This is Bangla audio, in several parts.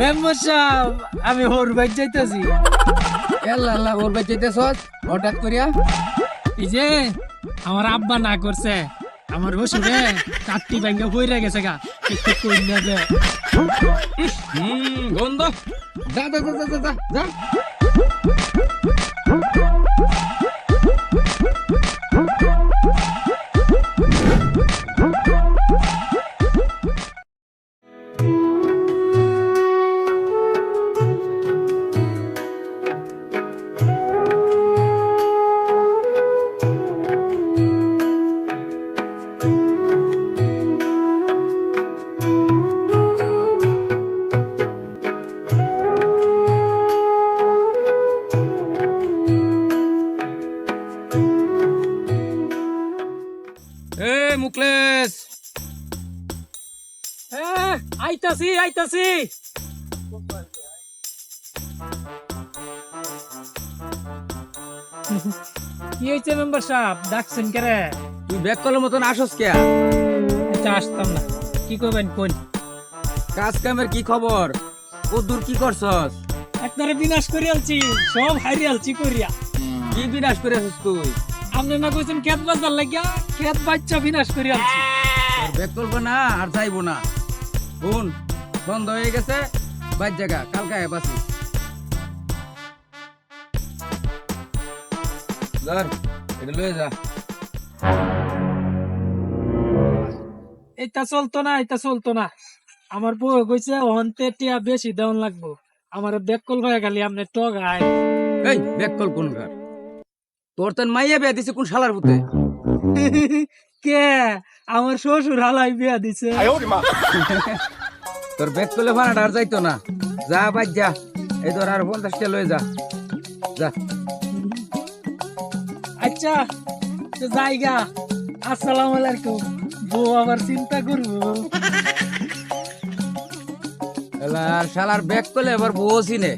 মেম্বার সাহেব আমি হোর বাইক যাইতেছি। এল্লা আল্লাহ ওর বাইক যাইতেছ হঠাৎ করিয়া? এই যে আমার আব্বা না করছে। আমার বসুরে কাটটি ব্যাঙ্গে হইরা গেছে গা। একটু কই না যে হুম গন্ধ। যা যা যা যা, যা। মুকলেশ হ্যাঁ আইতাছি আইতাছি। কি হয়েছে মেম্বার সাহেব? ডাকছেন কেরে? তুই ব্যাক করার মতন আসস কে? আচ্ছা আসতাম না। কি করবেন কোন কাজ কামের কি খবর? ও দূর কি করছস? একবারে বিনাশ করে আলছি সব হারি আলছি করিয়া কি বিনাশ করে তুই? আপনি না কইছেন খেত বাজার লাগিয়া খেত বাচ্চা বিনাশ করে তোর ব্যাক করব না আর যাইবো না। বোন বন্ধ হয়ে গেছে বাইর জায়গা কালকে আয় বাসি। ধর এটা লয়ে যা। এটা চলতো না এটা চলতো না। আমার বউ কইছে অন্তে টিয়া বেশি দেওয়ান লাগবো। আমার ব্যাক কল হয়ে গেলি আপনি টগায় এই ব্যাক কল কোন ঘর তোর তোর মাইয়া বিয়া দিছে কোন শালার পুতে? কে? আমার শ্বশুর হালাই বিয়া দিছে। তোর করলে ভাড়াটা আর যাইতো না। যা বাজ যা। এই ধর আর পঞ্চাশটা লয়ে যা। যা। আচ্ছা তো জায়গা। আসসালামু আলাইকুম। বউ আবার চিন্তা করব। শালার ব্যাক করলে এবার বসি নে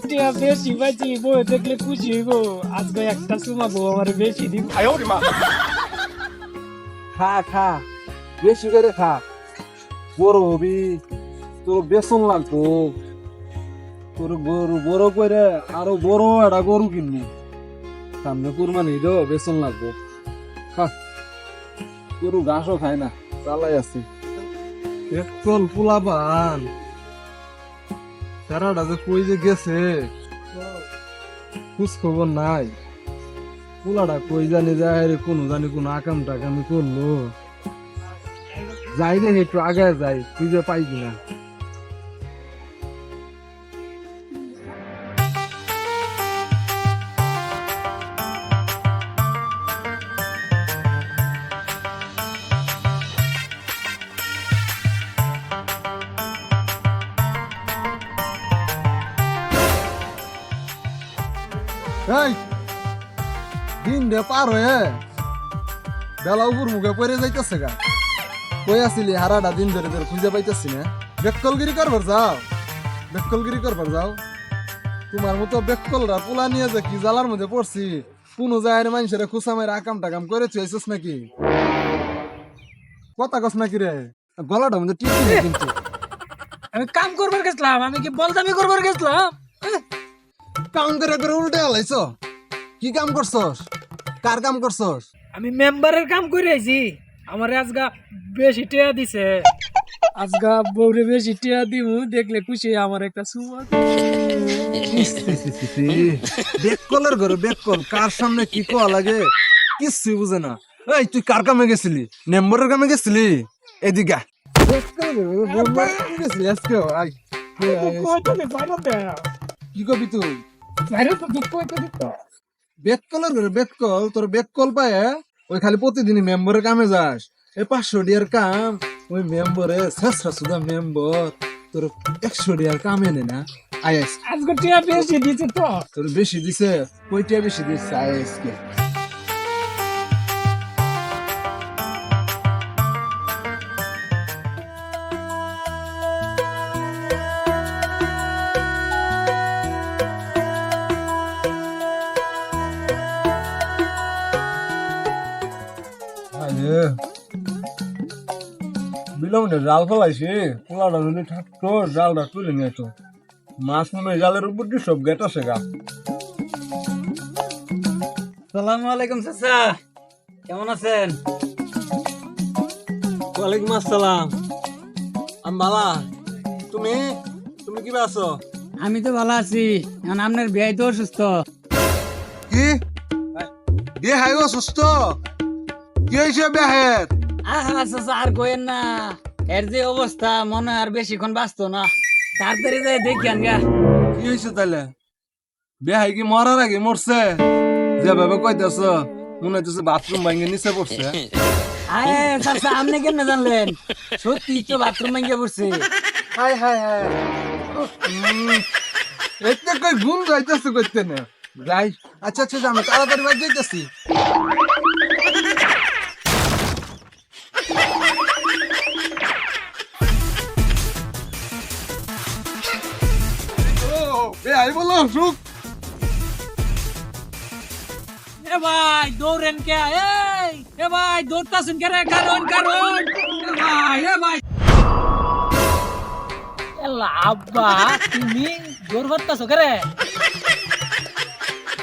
টিয়া বেশি বাঁচি বউ দেখলে খুশি হইব আজকে একটা সুমা বউ আমার বেশি দিব খা খা বেশি করে খা বড় হবি তোর বেসন লাগতো তোর গরু বড় করে আরও বড় একটা গরু কিনবি সামনে কুরবানি দো বেসন লাগবো খা গরু ঘাসও খায় না চালাই আছে একল পোলা বান সারাটা যে কই যে গেছে? খোঁজ খবর নাই। পোলাটা কই জানি যায় রে, কোনো জানি কোনো আকাম টাকামি করল। যাই রে, একটু আগে যাই তুই যে পাই কিনা। এই দিন রে পার হয়ে। বেলা উপর মুখে পড়ে যাইতেছে গা। কই আসিলি হারাটা দিন ধরে ধরে খুঁজে পাইতেছি না। বেকলগিরি করবার যাও। বেকলগিরি করবার যাও। তোমার মতো বেকলরা পোলা নিয়ে যে কি জালার মধ্যে পড়ছি, কোনো যায় মানুষের খুশা মায়ের আকাম টাকাম করে চুয়েছিস নাকি? কথা কস নাকি রে? গলাটা মধ্যে টিপি নেই কিন্তু। আমি কাম করবার গেছিলাম, আমি কি বলদামি করবার গেছিলাম? কাম করে করে উল্টে আলাইছ? কি কাম করছস? কার কাম করছস? আমি মেম্বারের কাম করে আইছি। আমার আজগা বেশি টিয়া দিছে। আজগা বউরে বেশি টিয়া দিমু দেখলে খুশি আমার একটা সুমা। বেককলের ঘরে বেককল কার সামনে কি কোয়া লাগে কিচ্ছুই বুঝে না। এই তুই কার কামে গেছিলি? নেম্বরের কামে গেছিলি? এদিকে মেম্বারের গেছিলি। কি কবি তুই? বেককলের করে বেতকল তোর বেতকল পায় ওই খালি প্রতিদিনই মেম্বরের কামে যাস। এই পাঁচশো ডিয়ার কাম ওই মেম্বরে শেষরা সুদা মেম্বর তোর একশো ডিয়ার কাম এনে না আইএস। আজকে টিয়া বেশি দিছে তো। তোর বেশি দিছে কইটা বেশি দিছে আইএস আজকে জাল ফেলাইছি? পোলাটা যদি থাকতো জালটা তুলে নিয়ে তো। মাছ মনে হয় জালের উপর দিয়ে সব গেট আছে গা। সালামু আলাইকুম চাচা। কেমন আছেন? ওয়ালাইকুম আসসালাম। আমি বালা তুমি? তুমি কিবা আছো? আমি তো ভালো আছি। এখন আপনার বিয়ে তো অসুস্থ। কি? বিয়ে হাই অসুস্থ? কি হয়েছে বিয়ের আহা চাচা আর কইেন না। এর যে অবস্থা মনে আর বেশিক্ষণ বাঁচতো না। তাড়াতাড়ি যাই দেখি আনগা কি হয়েছে তাহলে বিয়ে হাই কি মরার আগে মরছে? যেভাবে কইতেছ মনে হইতেছে বাথরুম ভাঙে নিচে পড়ছে। আরে চাচা আপনি কেন জানলেন? সত্যি তো বাথরুম ভেঙে পড়ছে। হাই হাই হাই এতে কই গুণ যাইতেছে কইতে না। যাই। আচ্ছা আচ্ছা আমি তাড়াতাড়ি বাজ যাইতেছি। বে আই বলো সুখ এ ভাই দৌড়েন কে? এই এ ভাই দৌড়তাছেন কে রে? কারণ কারণ। এ ভাই এ ভাই। এলা আব্বা তুমি দৌড় করতাছো কে রে?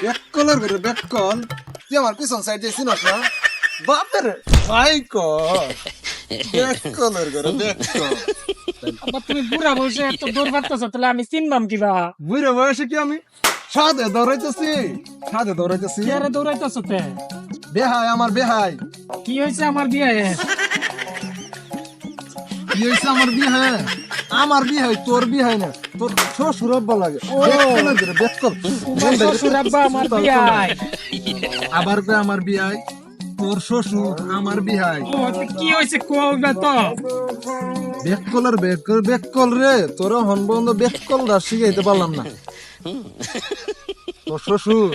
বেককলের করে বেককল তুই আমার পিছন সাইড চিনস না? বাপের ভাই কর। বেককলের করে বেককল আব্বা তুমি বুড়া বসে এত দৌড় করতাছো তাহলে আমি চিনবাম কিবা বুড়ো বয়সে কি আমি সাদে দৌড়াইতেছি সাদে দৌড়াইতেছি কে রে তে বেহাই আমার বেহাই কি হয়েছে আমার বিয়ে কি হয়েছে আমার বিয়ে আমার বিয়ে হয় তোর বিয়ে হয় না তোর শ্বশুর আব্বা লাগে বেককলের করে বেককল শ্বশুর আব্বা আমার বিয়ে আবার আমার বিয়ে তোর শ্বশুর আমার বিহাই। কি হয়েছে কইবা তো? বেককলের বেককল বেককল রে তোর হন বন্ধ বেককল রা শিখাইতে পারলাম না। তোর শ্বশুর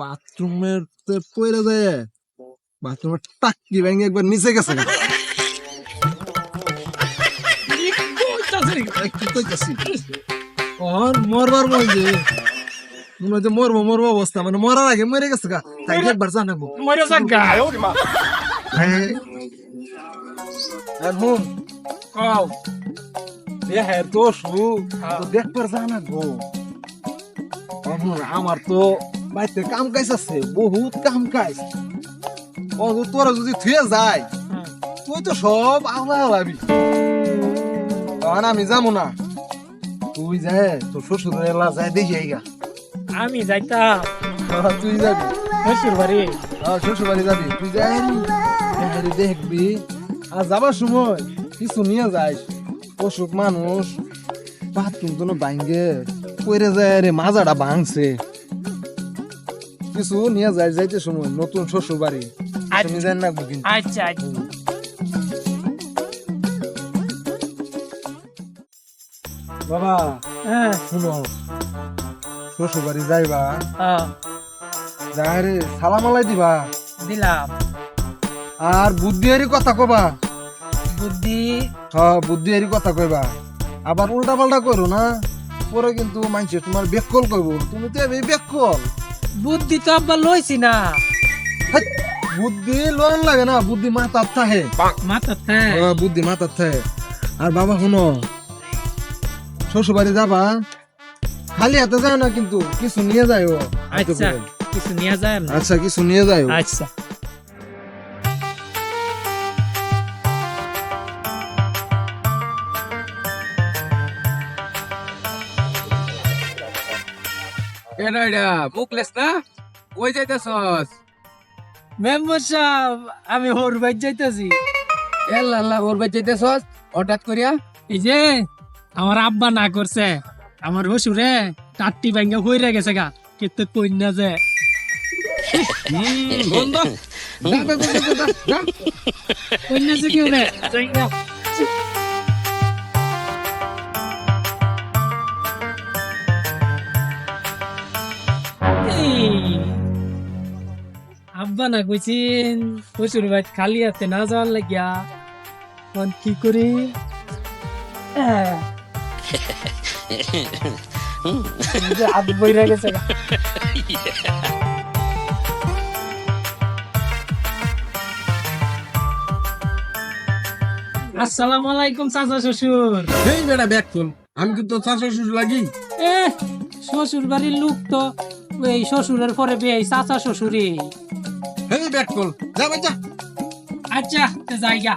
বাথরুমের তে পড়ে যায় বাথরুমের টাক্কি ভেঙে একবার নিচে গেছে। কি কইতাছো রে? এই কি কইতাছি ওর মরবার মধ্যে মনে হচ্ছে মরবো মরবো অবস্থা। মানে মরার আগে মরে গেছে গা। তাই একবার জানাব মরে যাক গা। হ্যাঁ। আর হুম। কও এ হ্যাঁ তো শু তো দেখবার জানাব আমার তো বাইতে কাম কাজ আছে বহুত কাম কাজ। ও তোরা যদি থুয়ে যায় তুই তো সব আলা আলাবি তখন আমি যাব না। তুই যায় তোর শ্বশুর এলা যায় দেখি আইগা। আমি যাইতাম। হ্যাঁ, তুই যাবি? শ্বশুর বাড়ি হ্যাঁ, শ্বশুর বাড়ি যাবি। তুই যাই। দেখবি দেখবি। আর যাবার সময় কিছু নিয়ে যাইস। অসুখ মানুষ বাথরুম তো ভাঙ্গে কইরে যায় রে মাজাটা ভাঙছে। কিছু নিয়ে যাই যাইতে সময় নতুন শ্বশুর বাড়ি তুমি জান না আচ্ছা আচ্ছা। বাবা হ্যাঁ। শুনো। শ্বশুর বাড়ি যাইবা? হ্যাঁ, যাই সালাম আলাই দিবা? দিলাম। আর বুদ্ধি এরি কথা কবা? বুদ্ধি? হ্যাঁ বুদ্ধি এরি কথা কইবা। আবার উল্টা পাল্টা করো না? পরে কিন্তু মানছে তোমার বেককল কইব। তুমি তো এই বেককল। বুদ্ধি তো আব্বা লইছি না। বুদ্ধি লোন লাগে না বুদ্ধি মাথার থাহে মাথাতে হ্যাঁ, বুদ্ধি মাথার থাকে। আর বাবা শুনো শ্বশুর বাড়ি যাবা? খালি হাতে যাও না কিন্তু কিছু নিয়ে যাইও আচ্ছা করে। কিছু নিয়ে যায় আচ্ছা কিছু নিয়ে যাইও আচ্ছা। মুখলেস না? কই যাইতেছস? মেম্বার সাহেব আমি ওর বাড়ি যাইতেছি। এল্লা আল্লাহ ওর বাই যাইতেছস? হঠাৎ করিয়া? এই যে আমার আব্বা না করছে। আমার হসুরে টাট্টি ভাঙ্গা হইরে গেছে গা কিন্তু কই যে। বন্ধ। যা, কি রে। আব্বা না কইছিন হসুর ভাই খালি হাতে না যাওয়ার লাগিয়া কি করি? আহ। হাত বইরা গেছে আসসালামু আলাইকুম চাচা শ্বশুর। এই বেড়া ব্যাগ তুল আমি কিন্তু চাচা শ্বশুর লাগি? এ শ্বশুর বাড়ির লোক তো এই শ্বশুরের পরে বেই চাচা শ্বশুরই। এই ব্যাগ তুল যা যা আচ্ছা যাই গা।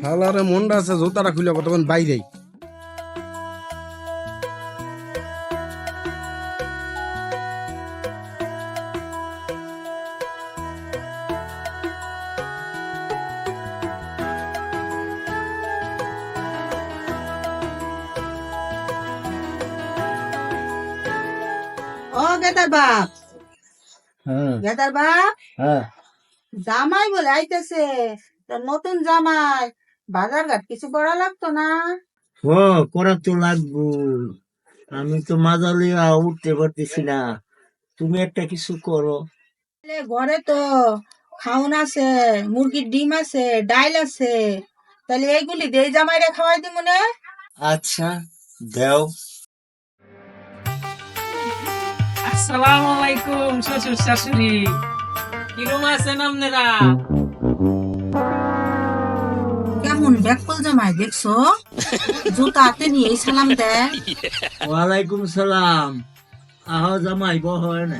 শালারে মনটা আছে জোতাটা খুলে তখন বাইরে ও বাপ। গেদার বাপ। হ্যাঁ। জামাই বলে আইতেছে নতুন জামাই। বাজার ঘাট কিছু করা লাগতো না? ও করা তো লাগবো। আমি তো মাজালিয়া উঠতে পারতেছি না। তুমি একটা কিছু করো। ঘরে তো খাউন আছে মুরগির ডিম আছে ডাইল আছে। তাহলে এইগুলি দিয়ে জামাইরে খাওয়াই দিব না? আচ্ছা দেও। আসসালামু আলাইকুম শ্বশুর শাশুড়ি। কিরম আছেন আপনারা ব্যাকল জামাই দেখছ? জুতা হাতে নিয়ে সালাম দেয় ওয়ালাইকুম সালাম। আহ জামাই বহ না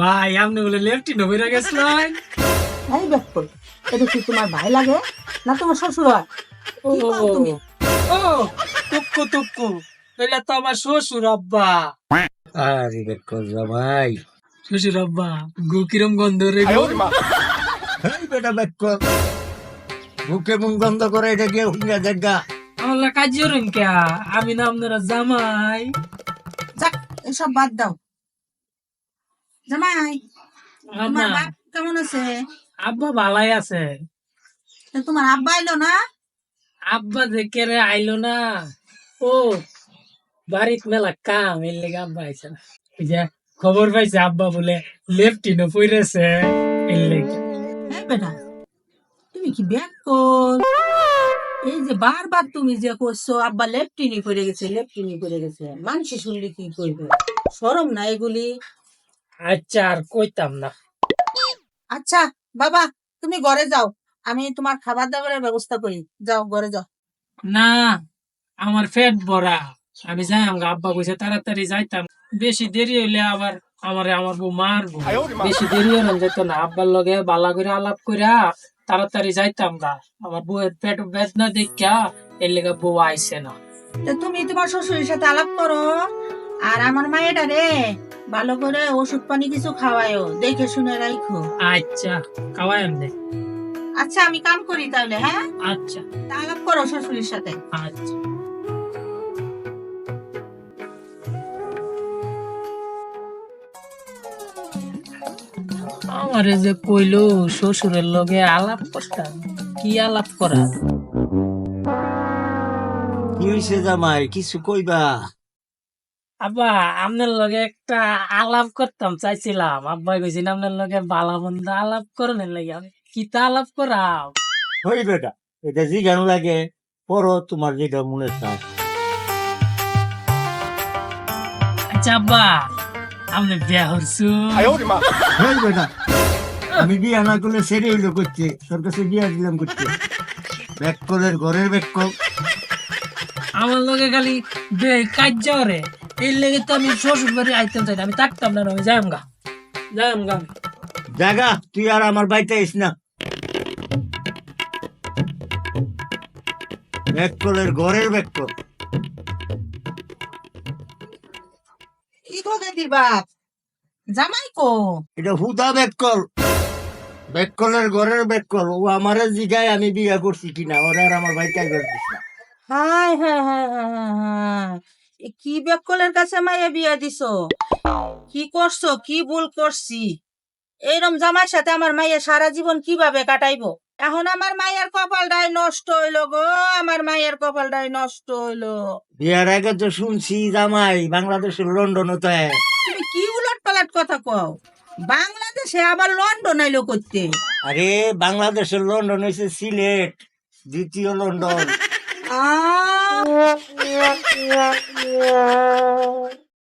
ভাই আপনি বলে লেফটি নবীরা গেছিলেন এই ব্যাকল এটা কি তোমার ভাই লাগে না তোমার শ্বশুর হয়? ও ও তুক্কু তুক্কু তাহলে তো আমার শ্বশুর আব্বা। আরে দেখো জামাই। শ্বশুর আব্বা গু। কিরম গন্ধ রে বেটা দেখো মুখে মুখ বন্ধ করে এটা গিয়ে হুঙ্গা দেখা আমার কাজ কে আমি না আপনারা জামাই। যাক এসব বাদ দাও। জামাই তোমার বাপ কেমন আছে? আব্বা ভালাই আছে। তোমার আব্বা এলো না? আব্বা দেখে রে আইলো না? ও বাড়িত মেলা কাম এর লেগে আব্বা আইছে না। যে খবর পাইছে আব্বা বলে লেফটিনো পইরেছে। এর লেগে। হ্যাঁ বেটা তুমি কি ব্যাগ কর এই যে বারবার তুমি যে করছ আব্বা লেফটিনি পড়ে গেছে লেফটিনি পড়ে গেছে। মানুষ শুনলে কি করবে সরম না এগুলি? আচ্ছা আর কইতাম না। আচ্ছা বাবা তুমি ঘরে যাও। আমি তোমার খাবার দাবারের ব্যবস্থা করি। যাও ঘরে যাও। না আমার পেট ভরা। আমি যাই আমার আব্বা কইছে তাড়াতাড়ি যাইতাম বেশি দেরি হইলে আবার আমারে আমার বউ মারবো। বেশি দেরি হইলে যেত না আব্বার লগে বালা করে আলাপ কইরা তাড়াতাড়ি যাইতাম না আমার বউয়ের পেট বেদনা দেখা এর লেগে বউ আইছে না। তুমি তোমার শ্বশুরের সাথে আলাপ করো। আর আমার মায়েরা রে ভালো করে ওষুধ পানি কিছু খাওয়ায়ও দেখে শুনে রাখো আচ্ছা খাওয়াই এমনি আচ্ছা আমি কাম করি তাহলে হ্যাঁ? আচ্ছা। আলাপ করো শ্বশুরের সাথে। আচ্ছা। আমারে যে কইলো শ্বশুরের লগে আলাপ করতাম কি আলাপ করা? কি হয়েছে জামাই কিছু কইবা? আব্বা আপনার লগে একটা আলাপ করতাম চাইছিলাম। আব্বা কইছিল আপনার লগে বালা বন্ধ আলাপ করেন লাগে আমি কিতা আলাপ করাম? হই বেটা এটা জিগান লাগে। পড়ো তোমার যেটা মনে চায়। আচ্ছা আব্বা আপনি বিয়া বেটা আমি বিয়া না করলে সেরে হইল করছে তোর কাছে বিয়া দিলাম করছে ব্যাককলের ঘরের ব্যাককল আমার লগে খালি বে কাজ রে এই লেগে তো আমি শ্বশুর বাড়ি আইতাম চাই আমি থাকতাম না আমি যাইম গা। যাইম গা আমি। জাগা তুই আর আমার বাড়িতে আইস না। ব্যাককলের ঘরের ব্যাককল কি করে দিবা? জামাই কো। এটা হুদা ঘরের ও আমারে জিগায় আমি বিয়া করছি কিনা ওরা আর আমার বাড়িতে আইবার দিস না। হাই হাই হাই হাই হাই হাই কি বেকলের কাছে মাইয়া বিয়া দিছো? কি করছ? কি ভুল করছি? এইরম জামাইয়ের সাথে আমার মাইয়া সারা জীবন কীভাবে কাটাইবো? এখন আমার মায়ের কপালটাই নষ্ট হইল গো আমার মায়ের কপালটাই নষ্ট হইল। বিয়ার আগে তো শুনছি জামাই বাংলাদেশের লন্ডন তো তুমি কি উলট পালট কথা কও? বাংলাদেশে আবার লন্ডন আইলো করতে আরে বাংলাদেশের লন্ডন হয়েছে সিলেট দ্বিতীয় লন্ডন। আ